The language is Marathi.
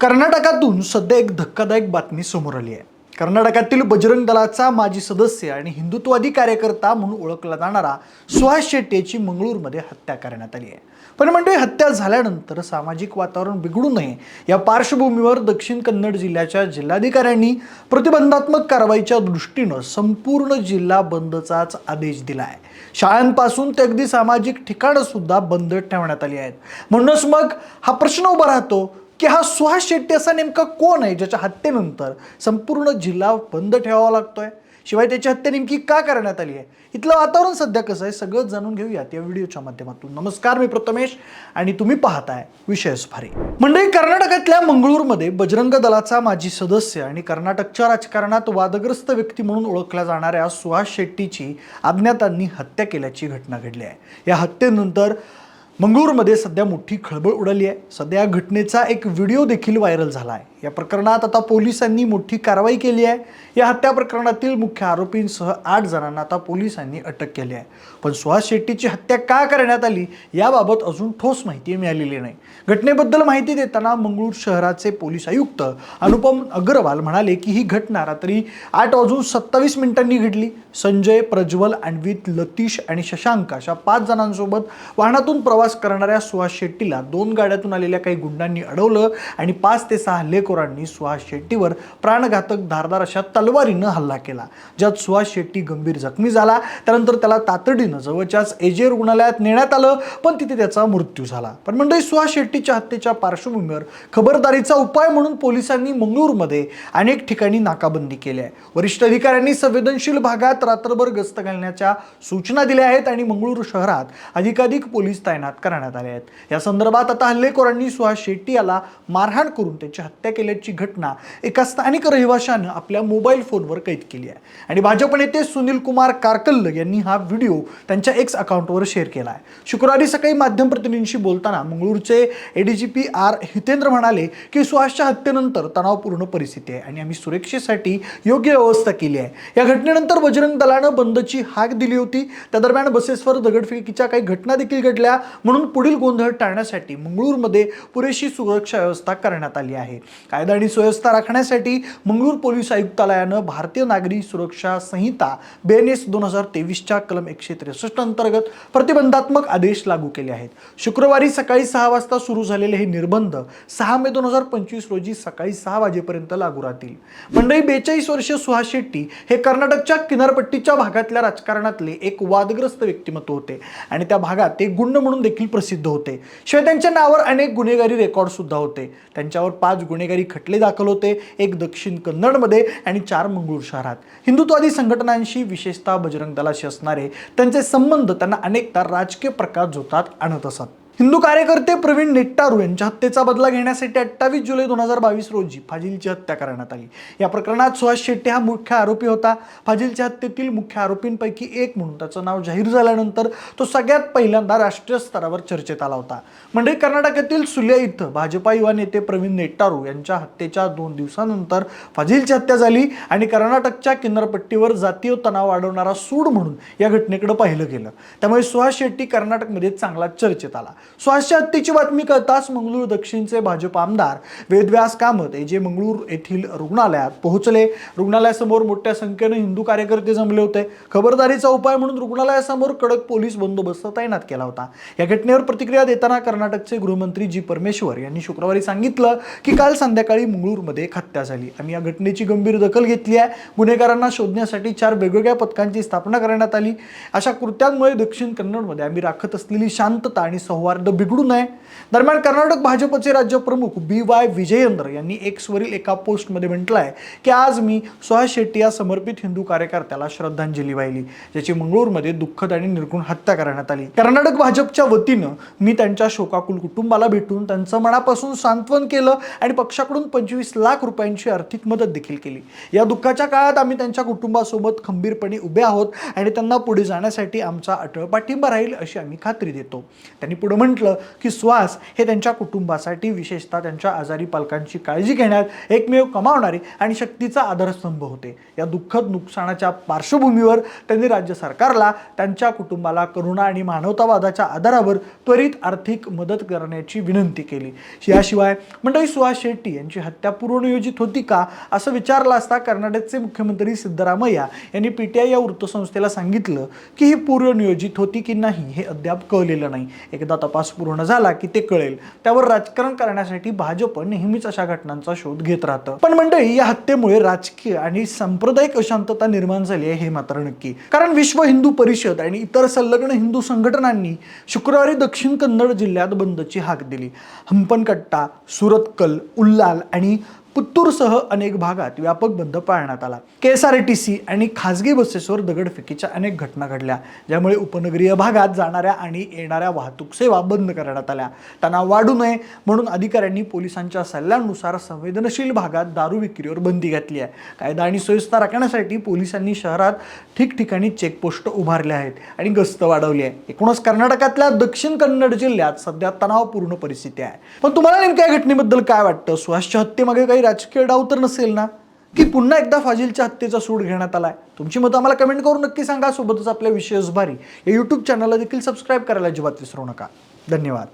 कर्नाटकातून सध्या एक धक्कादायक बातमी समोर आली आहे. कर्नाटकातील बजरंग दलाचा माजी सदस्य आणि हिंदुत्ववादी कार्यकर्ता म्हणून ओळखला जाणारा सुहास शेट्टी याची मंगळूरमध्ये हत्या करण्यात आली आहे. पण म्हणजे हत्या झाल्यानंतर सामाजिक वातावरण बिघडू नये या पार्श्वभूमीवर दक्षिण कन्नड जिल्ह्याच्या जिल्हाधिकाऱ्यांनी प्रतिबंधात्मक कारवाईच्या दृष्टीनं संपूर्ण जिल्हा बंदचाच आदेश दिला आहे शाळांपासून ते अगदी सामाजिक ठिकाणं सुद्धा बंद ठेवण्यात आली आहेत. म्हणूनच मग हा प्रश्न उभा राहतो की हा सुहास शेट्टी असा नेमका कोण आहे ज्याच्या हत्येनंतर संपूर्ण जिल्हा बंद ठेवावा लागतोय? शिवाय त्याची हत्या नेमकी का करण्यात आली आहे? इथलं वातावरण सध्या कसं आहे सगळं जाणून घेऊयात या व्हिडिओच्या माध्यमातून. नमस्कार मी प्रथमेश आणि तुम्ही पाहताय विषय सुफारी मंडळी कर्नाटकातल्या मंगळूरमध्ये बजरंग दलाचा माजी सदस्य आणि कर्नाटकच्या राजकारणात वादग्रस्त व्यक्ती म्हणून ओळखल्या जाणाऱ्या सुहास शेट्टीची अज्ञातांनी हत्या केल्याची घटना घडली आहे. या हत्येनंतर मंगळूरमध्ये सध्या मोठी खळबळ उडाली आहे. सध्या या घटनेचा एक व्हिडिओ देखील व्हायरल झाला आहे. या प्रकरणात आता पोलिसांनी मोठी कारवाई केली आहे. या हत्या प्रकरणातील मुख्य आरोपींसह आठ जणांना आता पोलिसांनी अटक केली आहे. पण सुहास शेट्टीची हत्या का करण्यात आली याबाबत अजून ठोस माहिती मिळालेली नाही. घटनेबद्दल माहिती देताना मंगळूर शहराचे पोलीस आयुक्त अनुपम अग्रवाल म्हणाले की ही घटना रात्री आठ वाजून सत्तावीस मिनिटांनी घडली. संजय प्रज्वल अन्वित लतीश आणि शशांक अशा पाच जणांसोबत वाहनातून प्रवास करणाऱ्या सुहास शेट्टीला दोन गाड्यातून आलेल्या काही गुंडांनी अडवलं आणि पाच ते सहा हल्लेखोरांनी सुहास शेट्टीवर प्राणघातक धारदार अशा तलवारीनं हल्ला केला ज्यात सुहास शेट्टी गंभीर जखमी झाला. त्यानंतर त्याला तातडीनं जवळच्याच एजे रुग्णालयात नेण्यात आलं पण तिथे त्याचा मृत्यू झाला. पण मंडळी सुहास शेट्टीच्या हत्येच्या पार्श्वभूमीवर खबरदारीचा उपाय म्हणून पोलिसांनी मंगळूरमध्ये अनेक ठिकाणी नाकाबंदी केली आहे. वरिष्ठ अधिकाऱ्यांनी संवेदनशील भागात रात्रभर गस्त घालण्याच्या सूचना दिल्या आहेत आणि मंगळूर शहरात अधिकाधिक पोलीस तैनात करण्यात आले आहेत. या संदर्भात आता हल्लेखोरांनी सुहास शेट्टी याला मारहाण करून त्याची हत्या केल्याची घटना एका स्थानिक रहिवाशानं आपल्या मोबाईल फोनवर कैद केली आहे. आणि भाजप नेते सुनील कुमार कारकल्ल यांनी हा व्हिडिओ त्यांच्या एक्स अकाउंटवर शेअर केला आहे. शुक्रवारी सकाळी माध्यम प्रतिनिधींशी बोलताना मंगळूरचे एडीजीपी आर हितेंद्र म्हणाले की सुहासच्या हत्येनंतर तणावपूर्ण परिस्थिती आहे आणि आम्ही सुरक्षेसाठी योग्य व्यवस्था केली आहे. या घटनेनंतर बजरंग दलानं बंदची हाक दिली होती. त्या दरम्यान बसेसवर दगडफेकीच्या काही घटना देखील घडल्या. म्हणून पुढील गोंधळ टाळण्यासाठी मंगळूरमध्ये पुरेशी सुरक्षा व्यवस्था करण्यात आली आहे. कायदा आणि सुव्यवस्था राखण्यासाठी मंगळूर पोलीस आयुक्तालयानं भारतीय नागरी सुरक्षा संहिता बी एन एस दोन हजार तेवीसच्या कलम एकशे त्रेसष्ट अंतर्गत प्रतिबंधात्मक आदेश लागू केले आहेत. शुक्रवारी सकाळी सहा वाजता सुरू झालेले हे निर्बंध सहा मे दोन हजार पंचवीस रोजी सकाळी सहा वाजेपर्यंत लागू राहतील. मंडळी बेचाळीस वर्ष सुहास शेट्टी हे कर्नाटकच्या किनारपट्टीच्या भागातल्या राजकारणातले एक वादग्रस्त व्यक्तिमत्व होते आणि त्या भागात ते गुंड म्हणून देखील प्रसिद्ध होते. शिवाय त्यांच्या नावावर अनेक गुन्हेगारी रेकॉर्ड सुद्धा होते. त्यांच्यावर पाच गुन्हेगारी खटले दाखल होते एक दक्षिण कन्नडमध्ये आणि चार मंगळूर शहरात. हिंदुत्वादी संघटनांशी विशेषतः बजरंग दलाशी असणारे त्यांचे संबंध त्यांना अनेकदा राजकीय प्रकार झोतात आणत असत. हिंदू कार्यकर्ते प्रवीण नेट्टारू यांच्या हत्येचा बदला घेण्यासाठी अठ्ठावीस जुलै दोन हजार बावीस रोजी फाजिलची हत्या करण्यात आली. या प्रकरणात सुहास शेट्टी हा मुख्य आरोपी होता. फाजिलच्या हत्येतील मुख्य आरोपींपैकी एक म्हणून त्याचं नाव जाहीर झाल्यानंतर तो सगळ्यात पहिल्यांदा राष्ट्रीय स्तरावर चर्चेत आला होता. म्हणजे कर्नाटकातील सुल्या इथं भाजपा युवा नेते प्रवीण नेट्टारू यांच्या हत्येच्या दोन दिवसानंतर फाजिलची हत्या झाली आणि कर्नाटकच्या किनारपट्टीवर जातीय तणाव वाढवणारा सूड म्हणून या घटनेकडे पाहिलं गेलं. त्यामुळे सुहास शेट्टी कर्नाटकमध्ये चांगला चर्चेत आला. सुहासच्या हत्येची बातमी कळताच मंगळूर दक्षिणचे भाजप आमदार वेदव्यास कामत हे जे मंगळूर येथील रुग्णालयात पोहोचले. रुग्णालयासमोर मोठ्या संख्येने हिंदू कार्यकर्ते जमले होते. खबरदारीचा उपाय म्हणून रुग्णालयासमोर कडक पोलीस बंदोबस्त तैनात केला होता. या घटनेवर प्रतिक्रिया देताना कर्नाटकचे गृहमंत्री जी परमेश्वर यांनी शुक्रवारी सांगितलं की काल संध्याकाळी मंगळूरमध्ये एक हत्या झाली. आम्ही या घटनेची गंभीर दखल घेतली आहे. गुन्हेगारांना शोधण्यासाठी चार वेगवेगळ्या पथकांची स्थापना करण्यात आली. अशा कृत्यांमुळे दक्षिण कन्नडमध्ये आम्ही राखत असलेली शांतता आणि कार्ड बिघडू नये. दरम्यान कर्नाटक भाजपचे राज्य प्रमुख बी वाय विजयेंद्र यांनी एक्सवरील एका पोस्टमध्ये म्हटलं आहे की आज मी सुहास शेट्टी या समर्पित हिंदू कार्यकर्त्याला श्रद्धांजली वाहिली ज्याची मंगळूरमध्ये दुःखद आणि निर्गुण हत्या करण्यात आली. कर्नाटक भाजपच्या वतीनं मी त्यांच्या शोकाकुल कुटुंबाला भेटून त्यांचं मनापासून सांत्वन केलं आणि पक्षाकडून पंचवीस लाख रुपयांची आर्थिक मदत देखील केली. या दुःखाच्या काळात आम्ही त्यांच्या कुटुंबासोबत खंबीरपणे उभे आहोत आणि त्यांना पुढे जाण्यासाठी आमचा अटळ पाठिंबा राहील अशी आम्ही खात्री देतो. त्यांनी पुढे म्हटलं की सुहास हे त्यांच्या कुटुंबासाठी विशेषतः त्यांच्या आजारी पालकांची काळजी घेण्यात एकमेव कमावणारे आणि शक्तीचा आधारस्तंभ होते. या दुःखद नुकसानाच्या पार्श्वभूमीवर त्यांनी राज्य सरकारला त्यांच्या कुटुंबाला करुणा आणि मानवतावादाच्या आधारावर त्वरित आर्थिक मदत करण्याची विनंती केली. याशिवाय मंडळी सुहास शेट्टी यांची हत्या पूर्वनियोजित होती का असं विचारलं असता कर्नाटकचे मुख्यमंत्री सिद्धरामय्या यांनी पीटीआय या वृत्तसंस्थेला सांगितलं की ही पूर्वनियोजित होती की नाही हे अद्याप कळलेलं नाही. एकदा तपास पूर्ण झाला की ते कळेल. त्यावर राजकारण करण्यासाठी भाजप नेहमीच अशा घटनांचा शोध घेत राहतं. पण मंडळी या हत्येमुळे राजकीय आणि सांप्रदायिक अशांतता निर्माण झाली आहे हे मात्र नक्की. कारण विश्व हिंदू परिषद आणि इतर संलग्न हिंदू संघटनांनी शुक्रवारी दक्षिण कन्नड जिल्ह्यात बंदची हाक दिली. हंपनकट्टा सुरतकल उल्लाल आणि पुत्तूरसह अनेक भागात व्यापक बंद पाळण्यात आला. K S R T C आणि खासगी बसेसवर दगडफेकीच्या अनेक घटना घडल्या ज्यामुळे उपनगरीय भागात जाणाऱ्या आणि येणाऱ्या वाहतूक सेवा बंद करण्यात आल्या. तणाव वाढू नये म्हणून अधिकाऱ्यांनी पोलिसांच्या सल्ल्यानुसार संवेदनशील भागात दारू विक्रीवर बंदी घातली आहे. कायदा आणि सुव्यवस्था राखण्यासाठी पोलिसांनी शहरात ठिकठिकाणी चेकपोस्ट उभारल्या आहेत आणि गस्त वाढवली आहे. एकूणच कर्नाटकातल्या दक्षिण कन्नड जिल्ह्यात सध्या तणावपूर्ण परिस्थिती आहे. पण तुम्हाला नेमक्या घटनेबद्दल काय वाटतं? सुहासच्या हत्येमागे काही राजकीय डाव तर नसेल ना? की पुन्हा एकदा फाजिलच्या हत्येचा सूड घेण्यात आलाय? तुमची मतं आम्हाला कमेंट करून नक्की सांगा. सोबतच आपल्या विशेष भारी या यूट्यूब चॅनलला देखील सबस्क्राईब करायला अजिबात विसरू नका. धन्यवाद.